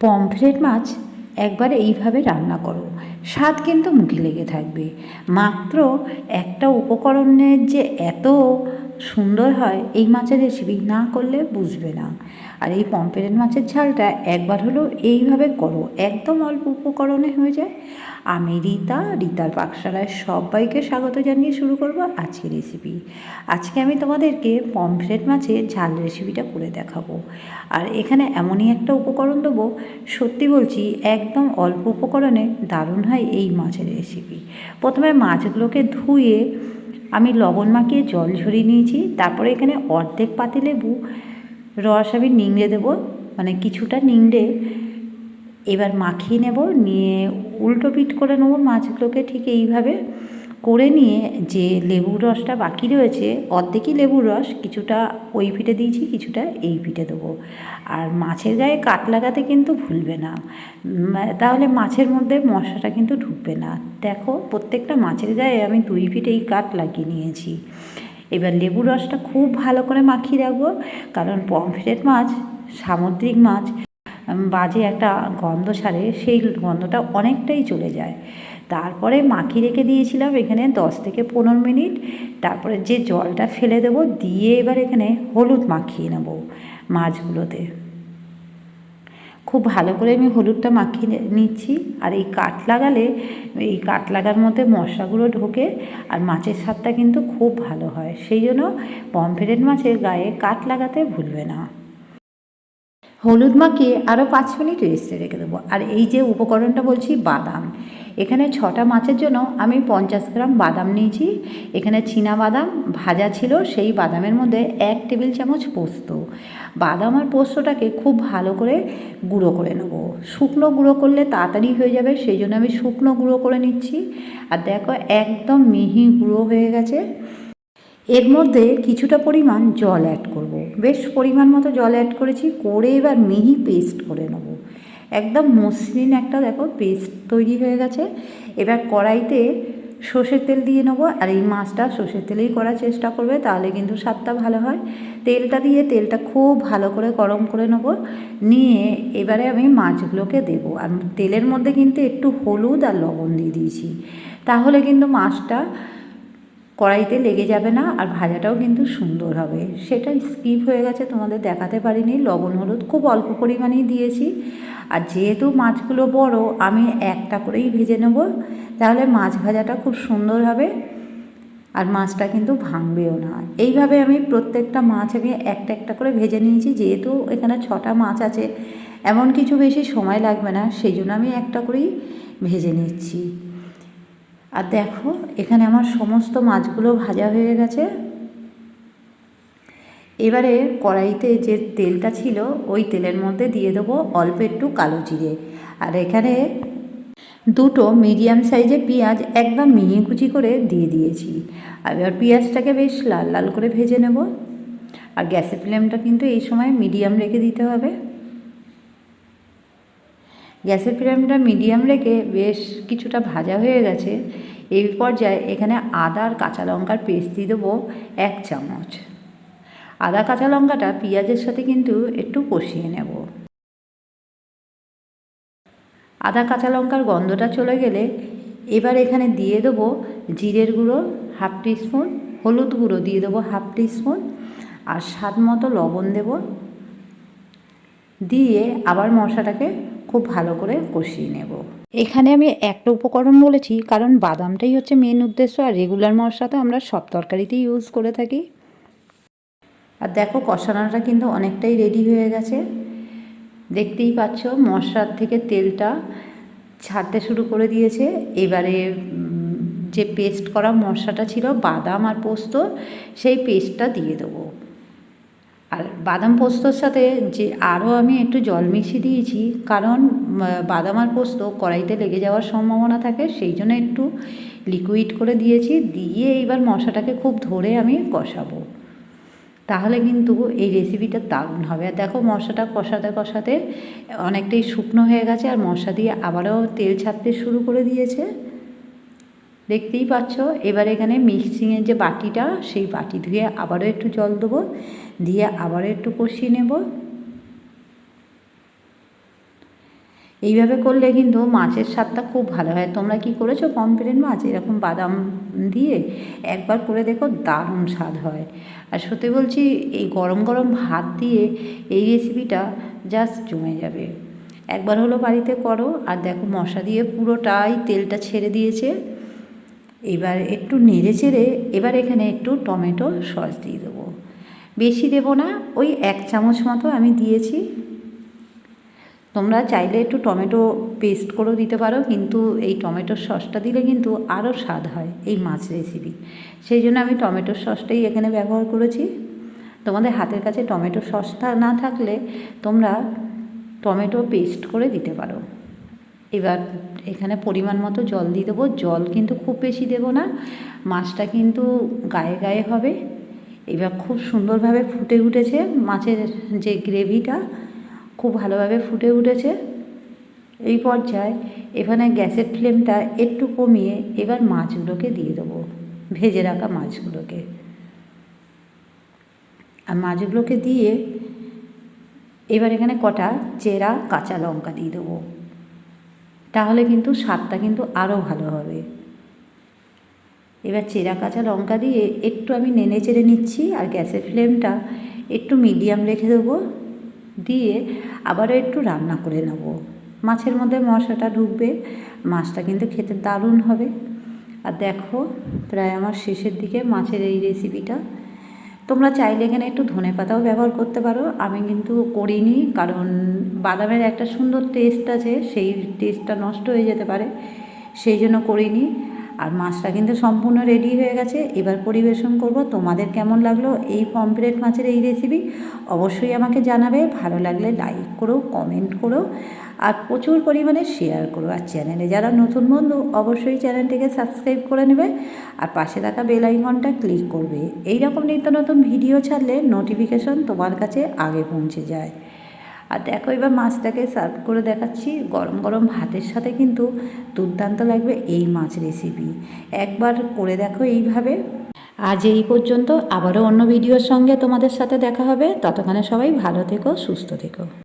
Pomfret মাছ একবার এইভাবে রান্না করো। স্বাদ কিন্তু মুখে লেগে থাকবে। মাত্র একটা উপকরণের যে এত সুন্দর হয়, এই মাছের রেসিপি না করলে বুঝবে না। আর এই পমফ্রেট মাছের ঝালটা একবার হলো এইভাবে করো, একদম অল্প উপকরণে হয়ে যায়। আমি রীতা, রীতার পাকশালায় সবাইকে স্বাগত জানিয়ে শুরু করব আজকে রেসিপি আজকে আমি তোমাদেরকে পমফ্রেট মাছের ঝাল রেসিপিটা করে দেখাবো। আর এখানে এমনই একটা উপকরণ দেবো, সত্যি বলছি একদম অল্প উপকরণে দারুণ হয় এই মাছের রেসিপি প্রথমে মাছগুলোকে ধুয়ে আমি লবণ মাখিয়ে জল ঝরিয়ে নিয়েছি, তারপরে এখানে অর্ধেক পাতিলেবু রস আমি নিংড়ে দেবো মানে কিছুটা নিংড়ে এবার মাখিয়ে নেব, নিয়ে উল্টো পিট করে নেব মাছগুলোকে ঠিক এইভাবে। করে নিয়ে যে লেবুর রসটা বাকি রয়েছে, অর্ধেকই লেবুর রস, কিছুটা ওই পিঠে দিয়েছি, কিছুটা এই পিঠে দেবো। আর মাছের গায়ে কাট লাগাতে কিন্তু ভুলবে না। তাহলে মাছের মধ্যে মশলাটা কিন্তু ঢুকবে না। দেখো, প্রত্যেকটা মাছের গায়ে আমি দুই পিঠেই কাট লাগিয়ে নিয়েছি। এবার লেবুর রসটা খুব ভালো করে মাখিয়ে রাখব, কারণ পমফ্রেট মাছ, সামুদ্রিক মাছ বাজে একটা গন্ধ ছাড়ে, সেই গন্ধটা অনেকটাই চলে যায়। তারপরে মাখিয়ে রেখে দিয়েছিলাম এখানে দশ থেকে পনেরো মিনিট। তারপরে যে জলটা ফেলে দেবো, দিয়ে এবার এখানে হলুদ মাখিয়ে নেব মাছগুলোতে। খুব ভালো করে আমি হলুদটা মাখিয়ে নিচ্ছি। আর এই কাঠ লাগালে, এই কাঠ লাগার মধ্যে মশলাগুলো ঢোকে আর মাছের স্বাদটা কিন্তু খুব ভালো হয়। সেই জন্য পমফ্রেট মাছের গায়ে কাঠ লাগাতে ভুলবে না। হলুদ মাখিয়ে আরও পাঁচ মিনিট রেস্টে রেখে দেবো। আর এই যে উপকরণটা বলছি, বাদাম। এখানে ছটা মাছের জন্য আমি পঞ্চাশ গ্রাম বাদাম নিয়েছি। এখানে চীনা বাদাম ভাজা ছিল, সেই বাদামের মধ্যে এক টেবিল চামচ পোস্ত। বাদাম আর পোস্তটাকে খুব ভালো করে গুঁড়ো করে নেব। শুকনো গুঁড়ো করলে তাড়াতাড়ি হয়ে যাবে, সেই জন্য আমি শুকনো গুঁড়ো করে নিচ্ছি। আর দেখো, একদম মিহি গুঁড়ো হয়ে গেছে। এর মধ্যে কিছুটা পরিমাণ জল অ্যাড করব। বেশ পরিমাণ মতো জল অ্যাড করেছি, করে এবার মিহি পেস্ট করে নেব। একদম মসৃণ একটা দেখো পেস্ট তৈরি হয়ে গেছে। এবার কড়াইতে সর্ষের তেল দিয়ে নেব, আর এই মাছটা সর্ষের তেলেই করার চেষ্টা করবে, তাহলে কিন্তু স্বাদটা ভালো হয়। তেলটা দিয়ে তেলটা খুব ভালো করে গরম করে নেব, নিয়ে এবারে আমি মাছগুলোকে দেবো। আর তেলের মধ্যে কিন্তু একটু হলুদ আর লবণ দিয়ে দিয়েছি। তাহলে কিন্তু মাছটা কড়াইতে লেগে যাবে না আর ভাজাটাও কিন্তু সুন্দর হবে। সেটা স্কিপ হয়ে গেছে, তোমাদের দেখাতে পারিনি। লবণ, হলুদ খুব অল্প পরিমাণেই দিয়েছি। আর যেহেতু মাছগুলো বড়, আমি একটা করেই ভেজে নেব। তাহলে মাছ ভাজাটা খুব সুন্দর হবে আর মাছটা কিন্তু ভাঙবেও না। এইভাবে আমি প্রত্যেকটা মাছ আমি একটা একটা করে ভেজে নিয়েছি। যেহেতু এখানে ছটা মাছ আছে, এমন কিছু বেশি সময় লাগবে না, সেই জন্য আমি একটা করেই ভেজে নিচ্ছি। আর দেখো, এখানে আমার সমস্ত মাছগুলো ভাজা হয়ে গেছে। এবারে কড়াইতে যে তেলটা ছিল, ওই তেলের মধ্যে দিয়ে দেবো অল্প একটু কালো জিরে। আর এখানে দুটো মিডিয়াম সাইজে পেঁয়াজ একদম মিহি কুচি করে দিয়ে দিয়েছি। আর এবার পেঁয়াজটাকে বেশ লাল লাল করে ভেজে নেব। আর গ্যাসের ফ্লেমটা কিন্তু এই সময় মিডিয়াম রেখে দিতে হবে। গ্যাসের ফ্লেমটা মিডিয়াম রেখে বেশ কিছুটা ভাজা হয়ে গেছে। এই পর্যায়ে এখানে আদা আর কাঁচা লঙ্কার পেস্ট দিয়ে দেবো এক চামচ। আদা, কাঁচা লঙ্কাটা পেঁয়াজের সাথে কিন্তু একটু কষিয়ে নেব। আদা, কাঁচা লঙ্কার গন্ধটা চলে গেলে এবার এখানে দিয়ে দেবো জিরের গুঁড়ো হাফ টিস্পুন, হলুদ গুঁড়ো দিয়ে দেবো হাফ টিস্পুন আর স্বাদ মতো লবণ দেবো। দিয়ে আবার মশলাটাকে খুব ভালো করে কষিয়ে নেব। এখানে আমি একটা উপকরণ বলেছি, কারণ বাদামটাই হচ্ছে মেন উদ্দেশ্য, আর রেগুলার মশলা তো আমরা সব তরকারিতেই ইউজ করে থাকি। আর দেখো কষানোটা কিন্তু অনেকটাই রেডি হয়ে গেছে। দেখতেই পাচ্ছ মশলার থেকে তেলটা ছাড়তে শুরু করে দিয়েছে। এবারে যে পেস্ট করা মশলাটা ছিল বাদাম আর পোস্ত, সেই পেস্টটা দিয়ে দেবো। আর বাদাম পোস্তর সাথে যে আরও আমি একটু জল মিশিয়ে দিয়েছি, কারণ বাদাম আর পোস্ত কড়াইতে লেগে যাওয়ার সম্ভাবনা থাকে, সেই জন্য একটু লিকুইড করে দিয়েছি, দিয়ে এইবার মশলাটাকে খুব ধরে আমি কষাবো। তাহলে কিন্তু এই রেসিপিটা দারুণ হবে। আর দেখো মশলাটা কষাতে কষাতে অনেকটাই শুকনো হয়ে গেছে, আর মশলা দিয়ে আবারও তেল ছাড়তে শুরু করে দিয়েছে। দেখতেই পাচ্ছ? এবার এখানে মিক্সিংয়ের যে বাটিটা, সেই বাটি ধুয়ে আবারও একটু জল দেবো। দিয়ে আবারও একটু কষিয়ে নেব। এইভাবে করলে কিন্তু মাছের স্বাদটা খুব ভালো হয়। তোমরা কি করেছ পমফ্রেট মাছ? এরকম বাদাম দিয়ে একবার করে দেখো দারুণ স্বাদ হয়। আর সত্যি বলছি, এই গরম গরম ভাত দিয়ে এই রেসিপিটা জাস্ট জমে যাবে। একবার হলো বাড়িতে করো। আর দেখো মশা দিয়ে পুরোটাই তেলটা ছেড়ে দিয়েছে। এবার একটু নেড়ে চেড়ে এবার এখানে একটু টমেটো সস দিয়ে দেবো। বেশি দেবো না, ওই এক চামচ মতো আমি দিয়েছি। তোমরা চাইলে একটু টমেটো পেস্ট করেও দিতে পারো, কিন্তু এই টমেটোর সসটা দিলে কিন্তু আরও স্বাদ হয় এই মাছ রেসিপি সেই জন্য আমি টমেটোর সসটাই এখানে ব্যবহার করেছি। তোমাদের হাতের কাছে টমেটো সসটা না থাকলে তোমরা টমেটো পেস্ট করে দিতে পারো। এবার এখানে পরিমাণ মতো জল দিয়ে দেবো। জল কিন্তু খুব বেশি দেবো না, মাছটা কিন্তু গায়ে গায়ে হবে। এবার খুব সুন্দরভাবে ফুটে উঠেছে মাছের যে গ্রেভিটা, খুব ভালোভাবে ফুটে উঠেছে। এই পর্যায়ে এখানে গ্যাসের ফ্লেমটা একটু কমিয়ে এবার মাছগুলোকে দিয়ে দেবো, ভেজে রাখা মাছগুলোকে। আর মাছগুলোকে দিয়ে এবার এখানে কটা চেরা কাঁচা লঙ্কা দিয়ে দেবো। তাহলে কিন্তু স্বাদটা কিন্তু আরও ভালো হবে। এবার চেরা কাঁচা লঙ্কা দিয়ে একটু আমি নেড়ে চেড়ে নিচ্ছি আর গ্যাসের ফ্লেমটা একটু মিডিয়াম রেখে দেবো। দিয়ে আবারও একটু রান্না করে নেব। মাছের মধ্যে মশলাটা ঢুকবে, মাছটা কিন্তু খেতে দারুণ হবে। আর দেখো, প্রায় আমার শেষের দিকে মাছের এই রেসিপিটা তোমরা চাইলে এখানে একটু ধনে পাতাও ব্যবহার করতে পারো। আমি কিন্তু করিনি, কারণ বাদামের একটা সুন্দর টেস্ট আছে, সেই টেস্টটা নষ্ট হয়ে যেতে পারে, সেই জন্য করিনি। আর মাছটা কিন্তু সম্পূর্ণ রেডি হয়ে গেছে। এবার পরিবেশন করব, তোমাদের কেমন লাগল এই পমফ্রেট মাছের এই রেসিপি অবশ্যই আমাকে জানাবে, ভালো লাগলে লাইক করো কমেন্ট করো। আর প্রচুর পরিমাণে শেয়ার করো আর চ্যানেলে যারা নতুন বন্ধু, অবশ্যই চ্যানেলটিকে সাবস্ক্রাইব করে নেবে আর পাশে থাকা বেল আইকনটা ক্লিক করবে। এই রকম নিত্য নতুন ভিডিও ছাড়লে নোটিফিকেশন তোমার কাছে আগে পৌঁছে যায়। আর দেখো এবার মাছটাকে সার্ভ করে দেখাচ্ছি। গরম গরম ভাতের সাথে কিন্তু দুর্দান্ত লাগবে এই মাছ রেসিপি একবার করে দেখো এইভাবে। আজ এই পর্যন্ত আবারও অন্য ভিডিওর সঙ্গে তোমাদের সাথে দেখা হবে। ততক্ষণে সবাই ভালো থেকো, সুস্থ থেকো।